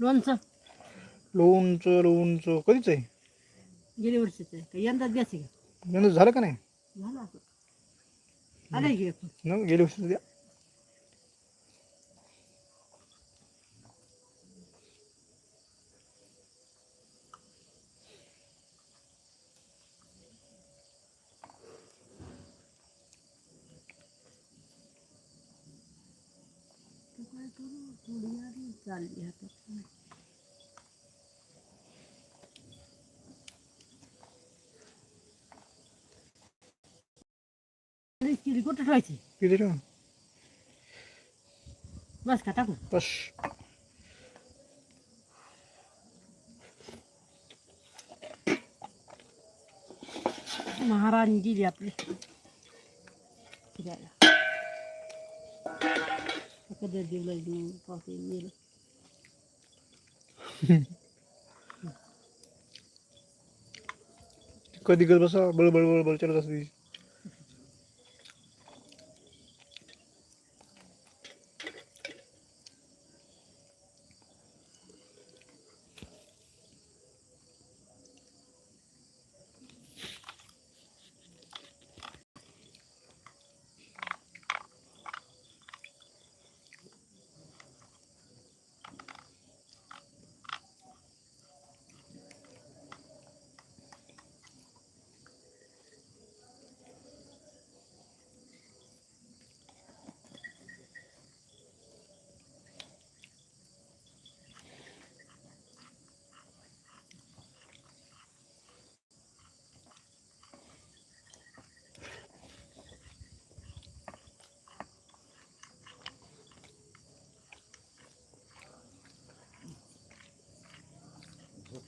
लोणचं. लोणचं लोणचं. कधीच आहे? गेल्या वर्षीच आहे. का यंदाच द्यायचं का? झालं का नाही? झालं असं. आलं की एक. न गेल्या वर्षी किती कुठं ठेवायची किती ठेवा बस का टाकू बस महाराणी गेली आपली फिरायला कधी दिवलं पावसाळी गेलं कधी करत बसा बळबळ बळबळ चालत असते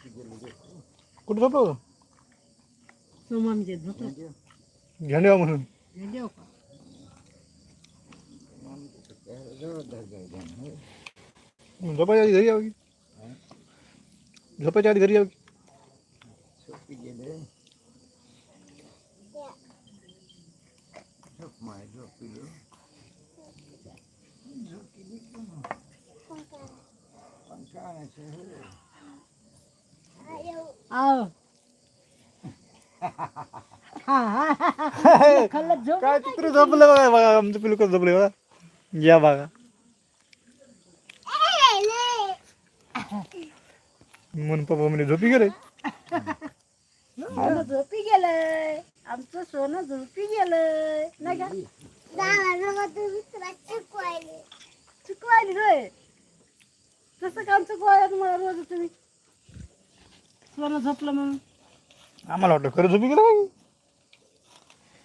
कुठं झोपलो होतो सोमामीचे झोपलं झेंडेवा म्हणून देऊ का झोपायच्या आधी घरी यावं की झोपायच्या आधी घरी यावं की आव काय चित्र झोपलं बघा बघा आमचं पिलू झोपले बघा. या बघा. म्हणून पप्पा म्हणे झोपी गेले. झोपी गेलंय. आमचं सोनं झोपी गेलंय. नाही का? चुकवायली रे कसं काम चुकवायला तुम्हाला रोज तुम्ही. सोनं झोपलं म्हणून. आम्हाला वाटलं खरं झोपी गेलं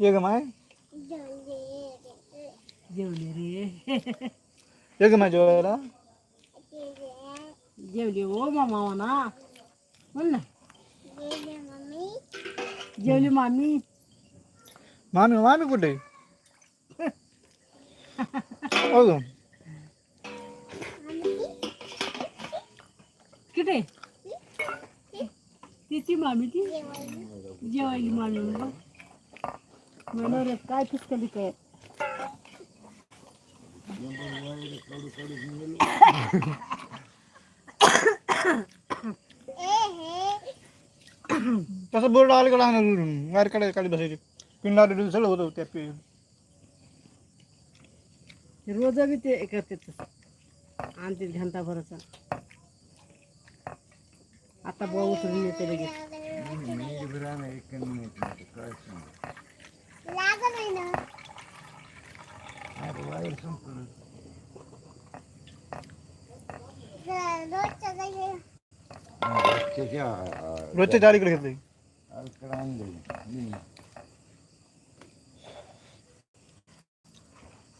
ये कमाए ये योगमाय जो है ना? ये ले वो मामा हो ना? बोल ना। ये ले मामी। मामी मामी कुठे? अजून किती ती ती मामी ती जेवायली मामी म्हणून काय फिसकली काय तसं बोर्ड आलं कडे आणून वायर काढायला काढी बसायची. दूध सगळं होतं त्या पि रोज बी ते करते आणते घंटा भराचा. आता बुवा उतरून येते लगेच. रोजच्या चार इकडे घेतली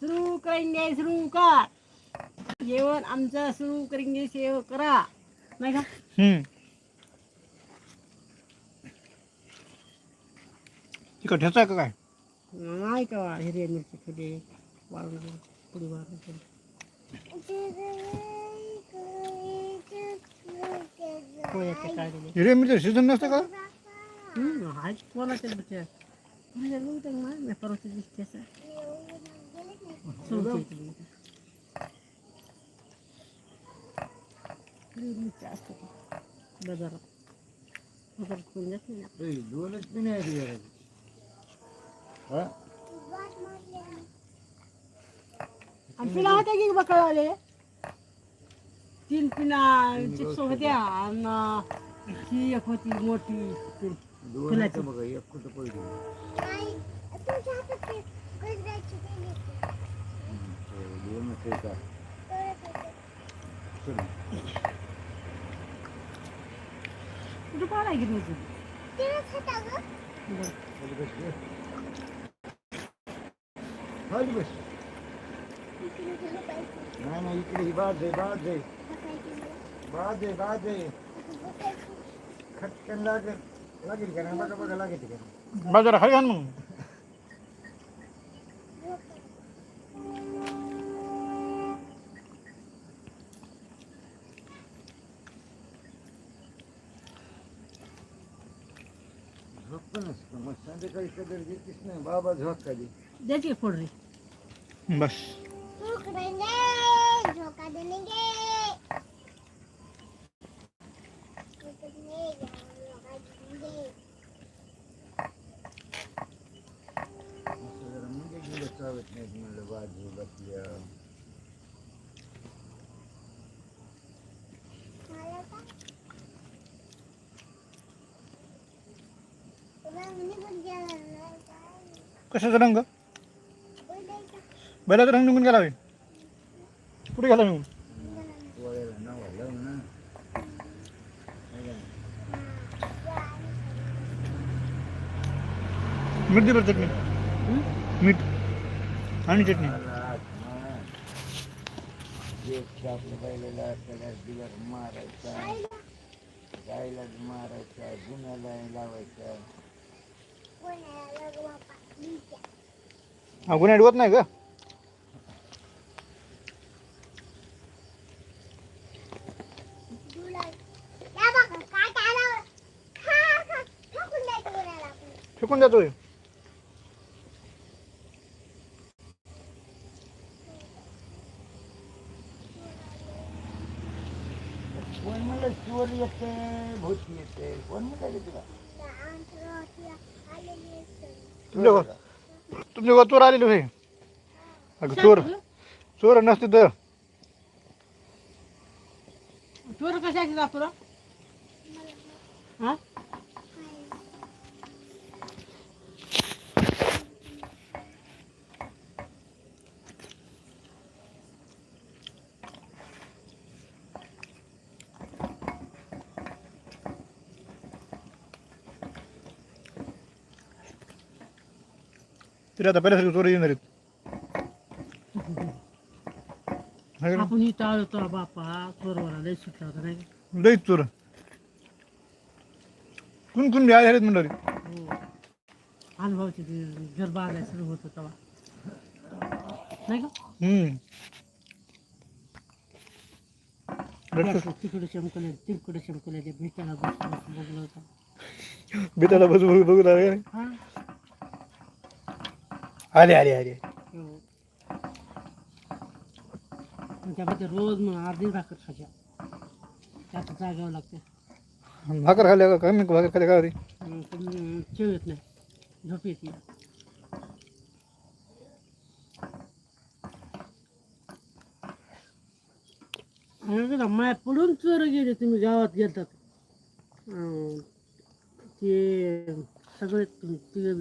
सुरू करेंगे सुरू कर। जेवण आमचं सुरू करेंगे सेव करा। नाही का Nanay da var. Her yerine köpeği var mı? Bunu var mı? Koyete kaydını. Yürüyün bir de sizin nasıl kal? Hı, hayır. Kola sen bir şey. Buraya ne uydun var? Ne parası istiyorsa. Sonuç eğitimini. Yürüyün bir de aslında. Bazarım. Bazarım. Bazarım. Bazarım. Bazarım. आणि पिना होत्या की बकळवाले? तीन पिना chips होत्या आणि ही एक होती मोठी फुलाची. कुठं पाहायला गेली होती. हळदी बाजे बाजे बाजे इकडे ही बाद दे बाद दे दे दे खटकन लागे लागे का बघा बघा लागेल का बघा देखिए फोड़ रही। बस। झोंका देंगे। कशाचा रंग? बैलाचा रंग निघून गेला होय. कुठे गेला निघून? मीठ दे बरं चटणी. मीठ. आणि चटणी. मारायचा. गायलाच मारायचा गुन्ह्याला लावायचा. गुन्हा अडवत नाही का फेकून जातोय कोण म्हणलं चोर येते भूत येते कोण म्हणलं तुला तुमच्या गावात गावात चोर आलेले होय. अगं चोर. चोर नसते तर. चोर कशाची दाखवला हा? तरी आता पहिल्यासारखी चोर येणार आहेत हाय का आपण इथं आलो होतो बापा चोरवाला लय सुटला होता नाही का? नाही? लईच चोर कुण कुण बी आले आहेत म्हणलं रे. हो अनुभवाची ती घर बांधायला सुरू होतं तेव्हा नाही का हम्म रट्ट- तिकडे चमकले तिकडे चमकले ते भेटायला बसलो बघलं होतं बेताला बसू बघू बघू लागले. आले आले आले त्यामध्ये रोज मग अर्धी भाकर खायच्या त्यात जागावं लागते. भाकर खाल्ल्या का कमी? भाकर खाल्ल्या का रे मग पण चेव येत नाही. झोप येते माया पडून चोर गेले तुम्ही गावात गेलतात. अं, ते सगळे ते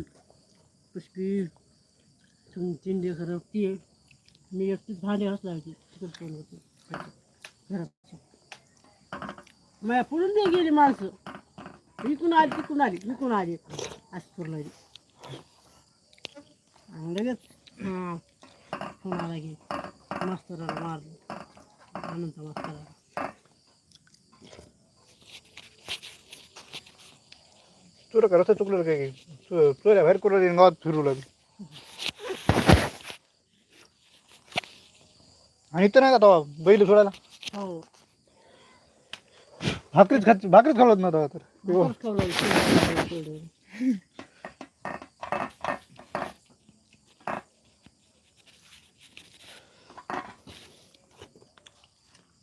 पुष्पी तिथून तीन दिवस खरं आहे मी एकटीच भांडे असला तिकडे फोन होती घरात माया पडून नाही गेली माणसं. इकून आली तिकून आली विकून आली. असं पुरला लगेच हां फोन आला की मास्तराला मारलं. आनंद मास्तराला. चोर का चुकलं काय? चो- चोऱ्या बाहेर करून गावात फिरू लागली? आणि इथं नाही का तेव्हा बैल सोडायला? हो. भाकरीच खात भाकरीच खावत तर? होतं. थोडं.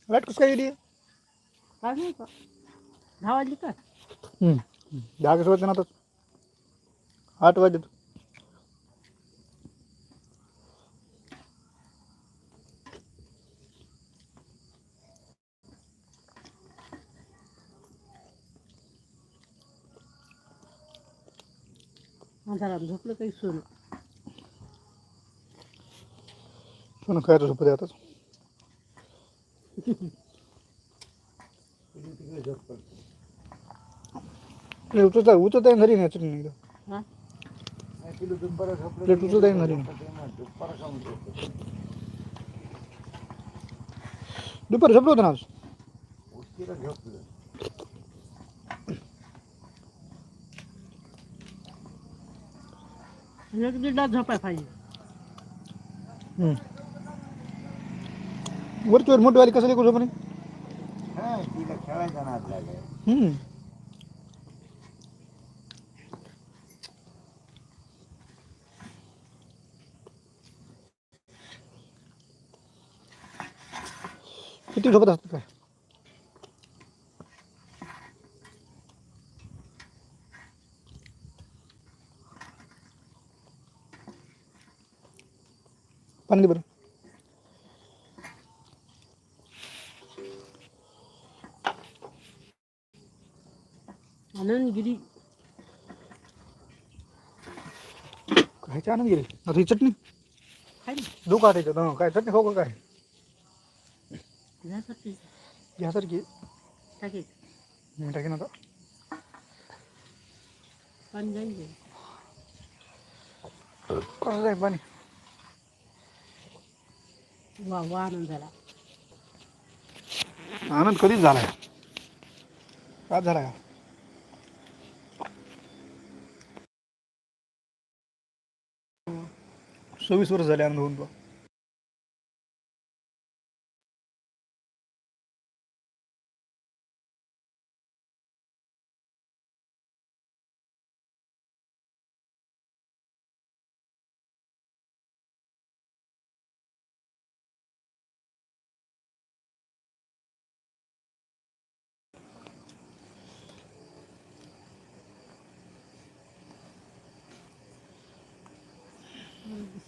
लाईट कसं काय गेली? काय नाही का दहा वाजली का दहा कसं वाजता ना आठ वाजले अंधारात झोपलं काही सोनं सोनं खायचं आताच झोप करतो. प्लेट उचलता उचलता घरी नाही. हा नाही, झोपलं प्लेट उचलता झोपत नाही. दुपारी झोपलो होतं ना आज एक दीडा झोपा पाहिजे वरचीवर मोठीवाली कसं पण तिला किती झोपत असतात काय? पाणी दे बरं। आनंदगिरी। खायची आनंद गेली आता ही चटणी? खाय ना धोका त्याच्यात हं, काय चटणी खाऊ का काय? घ्यासाठी घ्यासारखी टाकायचं मी टाकीन आता. पाणी जाईल. ते. कसं जाईल पाणी. वा वा आनंद झाला. आनंद कधीच झाला का झाला का सव्वीस वर्ष झाले आनंद होऊन बा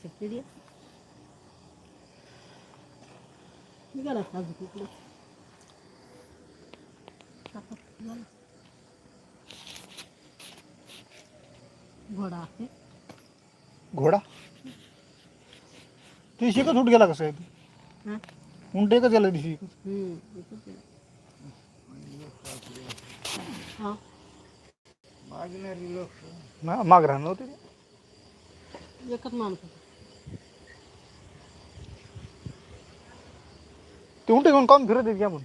Neyse ne diyeyim? Ne kadar fazla kokulu. Kapat güzel. घोड़ा है। घोड़ा? तो इसी का छूट गया कसं आहे उंटे का गेला दिशी मागणार लोक ना राहणार होते एकच माणूस होता ते उलटे घेऊन काम फिरत येत घ्या म्हणून.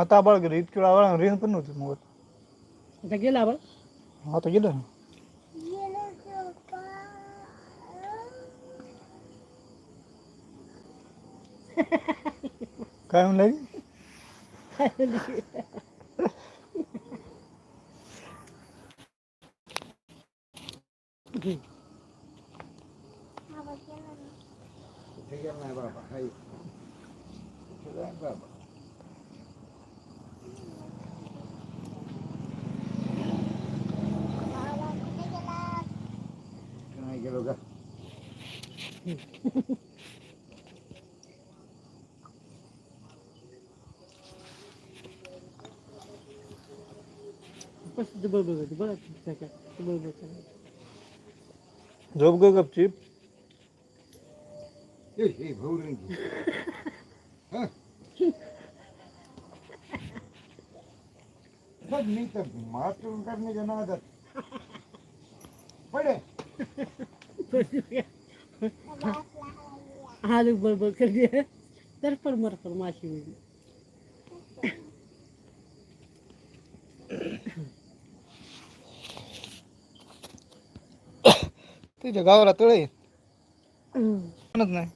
आता आबाळ गेलं इतकी वेळ आबाळ रेन पण नव्हती मग आता गेला बघ आता गेलं काय म्हणलं? कुठे गेला नाही बाबा? के लोग बस डबल कब बघा नहीं तो मार करने का ना आदत पड़े आलू बरोबर करते तर पण मर पण माशी होईल. तुझ्या गावाला तळ आहे म्हणत नाही.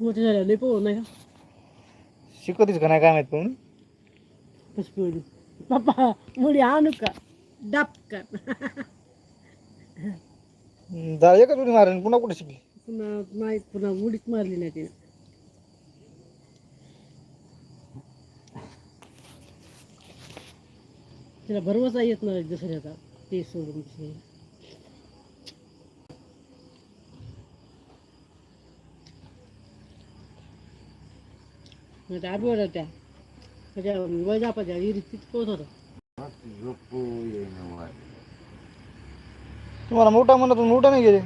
मोठे झाले लय पोहून नाही का? शिकवतीस का नाही काय माहीत पण पप्पा मुली आणू का? डाप कर जा एकच उडी मारेन पुन्हा कुठे शिकली? पुन्हा नाही पुन्हा उडीच मारली नाही तिने. तिला भरवसा येत नाही दुसऱ्याचा ते सोडून दुसरे. नाही आठवड होत्या त्याच्या वैजापाच्या विहिरीत तिथं पोहत होता. झोपू येईन वाट. तुम्हाला मोठा म्हणत मोठा नाही गेले.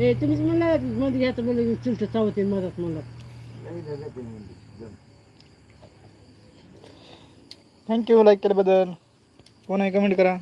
ए तुम्हीच म्हणला मध्ये घ्यायचं म्हणलं चुलत चावते मदत म्हणलं. म्हणजे. थँक्यू लाईक केल्याबद्दल. कोणी कमेंट करा.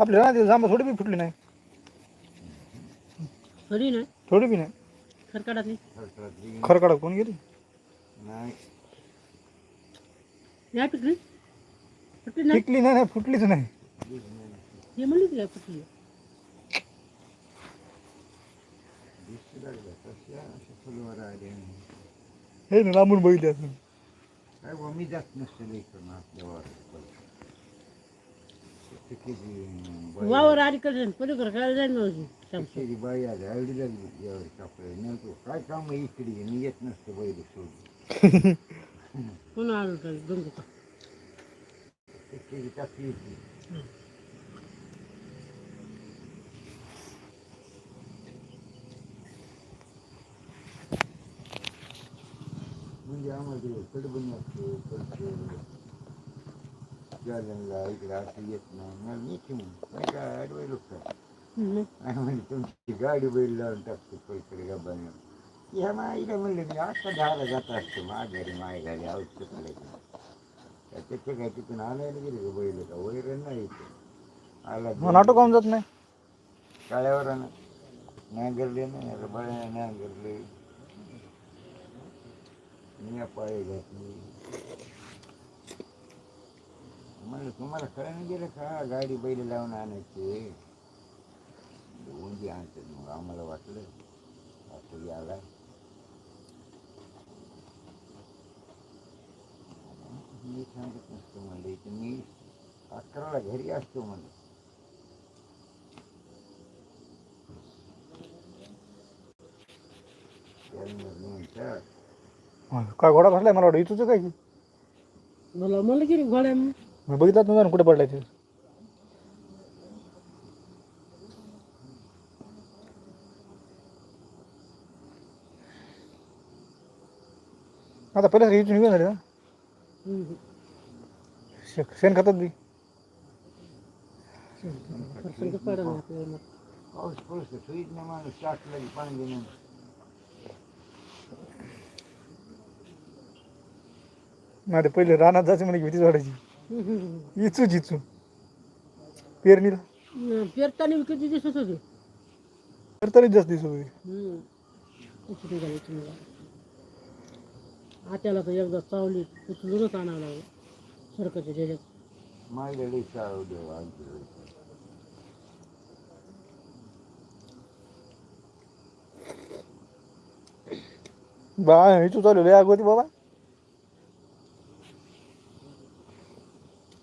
आपल्या ना जांबा थोडी बी फुटली नाही। सरी ना? थोडी बी नाही। खरकडातली खरकडा कोण गेली? नाही। या पिकली पिकली नाही पिकली नाही नाही फुटलीच नाही। हे म्हणली ती काय फुलवर हे ना लांबून बघितले असून काय मी जात नसतं इकडून आपल्या वावरात किती बाई वावर आली कसं पलीकडे काय जाईल ना अजून शामचं. किती बाई आली आवडी लागली यावर कापडे नेमकं काय काम आहे इकडे मी येत नसतं बैल सोडून पुन्हा आलो तर गंगू का किती टाकली होती म्हणजे आम्हाला कडबणी असतो God doesn't like it. I'll see it. No, me too. My God, do I look at? आणि तुमची गाडी बैल लावून टाकते पैसे गब्बाने ह्या माईला म्हणलं मी असं दहाला जात असतो माझ्यारी माय घरी औषध करायचं त्याच्या काय तिथून आणायला गेले का बैल का वैर नाही आला नाटो काऊन जात नाही काळ्यावर नांगरले नाही बळ्या नांगरले मी पाय घातली म्हणलं तुम्हाला कळणं गेलं का? गाडी बैल लावून आणायचे. उंदी आणतात मग आम्हाला वाटलं. असं याला मी सांगत नसतो म्हणलं इथं मी अकराला घरी असतो म्हणलं. हा, काय घोडा बसलाय मला वाटतं इथूच काय की? मला म्हणलं की रे घोड्या. मग. मी बघितलं नव्हता ना कुठे पडलाय ते? आता पहिल्या इथून निघून झाले ना? शे- शेण खातात बी. नाही पाऊस सुईत नाही माणूस की पाणी देणं नाही ते पहिले रानात जायचं म्हणजे भीतीच वाटायची. इचूच इचू पेरणीला पेरताना बी किती दिसत होते. तर तरीच जास्त दिसत होती. आत्याला तर एकदा चावली उचलूनच आणावं लागलं. सरकारच्या मायला लई चाळू देवा बा इचू चालू लय होती बाबा.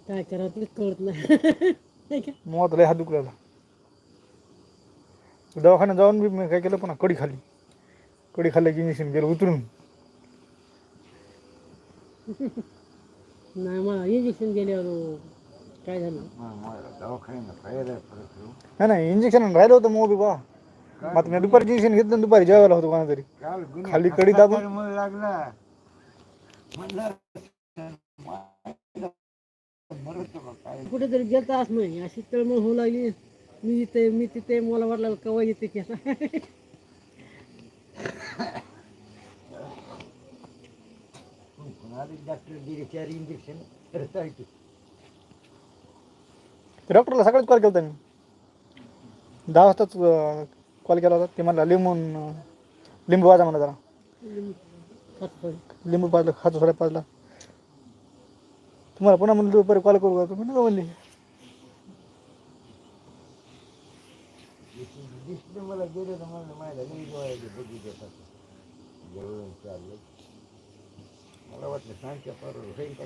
काय करा ते कळत नाही. नाही का? मग आता लय हात दुखला दवाखान्यात जाऊन बी मी काय केलं पुन्हा? कडी खाल्ली. कडी खाल्लं की इंजेक्शन गेलं उतरून. नाही मला इंजेक्शन गेल्यावर काय झालं. नाही नाही इंजेक्शन राहिलं होतं मग बी. बा मग आता मी दुपारी इंजेक्शन घेतलं आणि दुपारी जेवायला होतो कोणा तरी काल गुन्हे खाली कडी दाबून? हस्ताक्षर मला लागला. म्हणलं कुठेतरी गेलताच नाही अशी तळमळ होऊ लागली. मी इथे मी तिथे मला वाटलं कवा येते की. डॉक्टर इंजेक्शन डॉक्टरला सकाळीच कॉल केला मी. दहा वाजताच कॉल केला होता. ते म्हणला लिंबून लिंबू वाजा म्हणा जरा. लिंबू पाजलं खातो सगळ्या पाजला. तुम्हाला पुन्हा म्हणलं दुपारी कॉल करू का? तुम्ही नका म्हणले मला गेलं तर म्हणलं. माझ्या मला वाटलं सांगच्या पारोड होईल का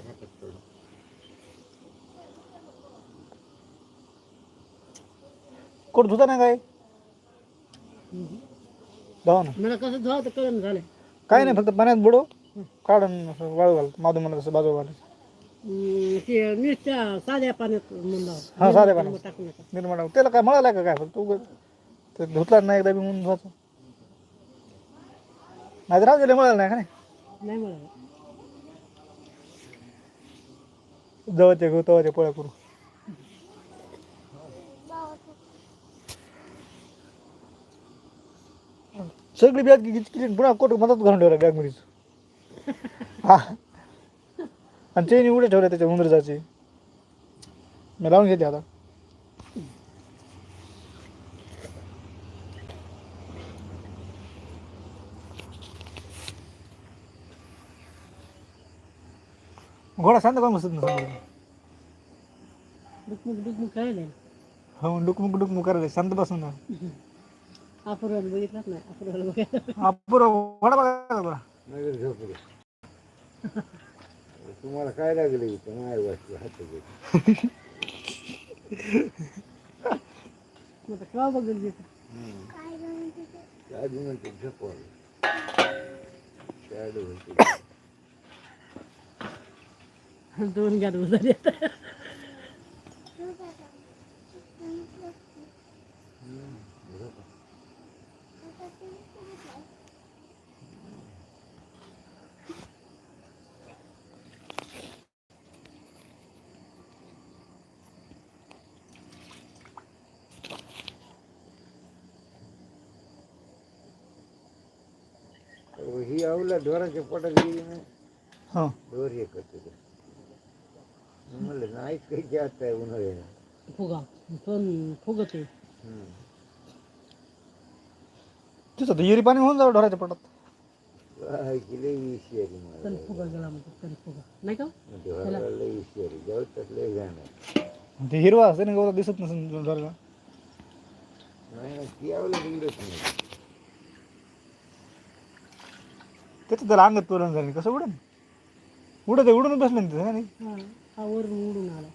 धुता नाही काय? धावा ना. मला कसं जावं तर कळण झालं. काय नाही फक्त पाण्यात बुडव काढून असं वाळू घाल माधू म्हणा तसं बाजू घालायचं ते नुसत्या साध्या पाण्यात म्हणलं हा, साध्या पाण्यात. टाकू नका निर्माण त्याला काय म्हणाला का काय? फक्त उगाच ते धुतला नाही एकदा बी म्हणून धुवायचं. नाही तर राहू दिले म्हणाला नाही का नाही? नाही मला जवळचे घेऊ तवाचे पोळ्या करू. सगळी बॅग किती पुन्हा कोट मदत घालून ठेवला बॅग मध्येच हा. आणि चेन उडे ठेवले त्याच्या उंदराचे मी लावून घेते आता घोडा शांत काम बसत ना समोर डुकमुक डुकमुक खेळले हो डुकमुक डुकमुक करायला शांत बसून ना अपूर्वाला बघितलंच नाही अपूर्वाला बघायला अपुरा घोडा बघायला बरा नगर झोपले तुम्हाला काय लागलं इथं माय वाटलं हात मग आता केव्हा बघेल घेत आधी म्हणते झोपवलं शाडू म्हणते दोन गाडू झाले अहो, ही आवला ढोराच्या पोटात गेली ना हो। ढोर हे करते ते. म्हणलं नाही काही जास्त आहे उन्हाळ्यानं फुगा। पण फुगत। आहे हम्म. तिथं तर हिरी पाणी होऊन जाऊ ढोराच्या पोटात। काय की लई विषयारी तरी मला फुगा गेला म्हणतो तरी फुगा. नाही का? ढोराला लई विषयारी जाऊ तर लई जाणार ते हिरवा असते ना दिसत नसेल ढोराला. नाही ना ती आवला नाही. त्याचं त्याला अंगात तोरण झालं. कसं उडन? उडत आहे, उडूनच बसलं ना तिथं नाही? हा हा वरून उडून आला.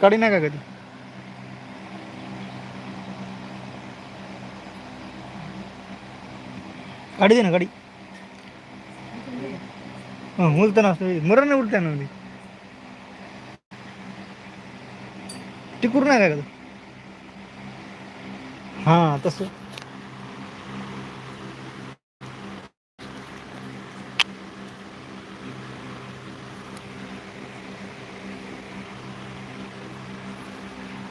काढी नाही का कधी? काढी दे ना काढी हा उलताना असतो मरण नाही उलट्या ना टिकूर नाही का हां तसं.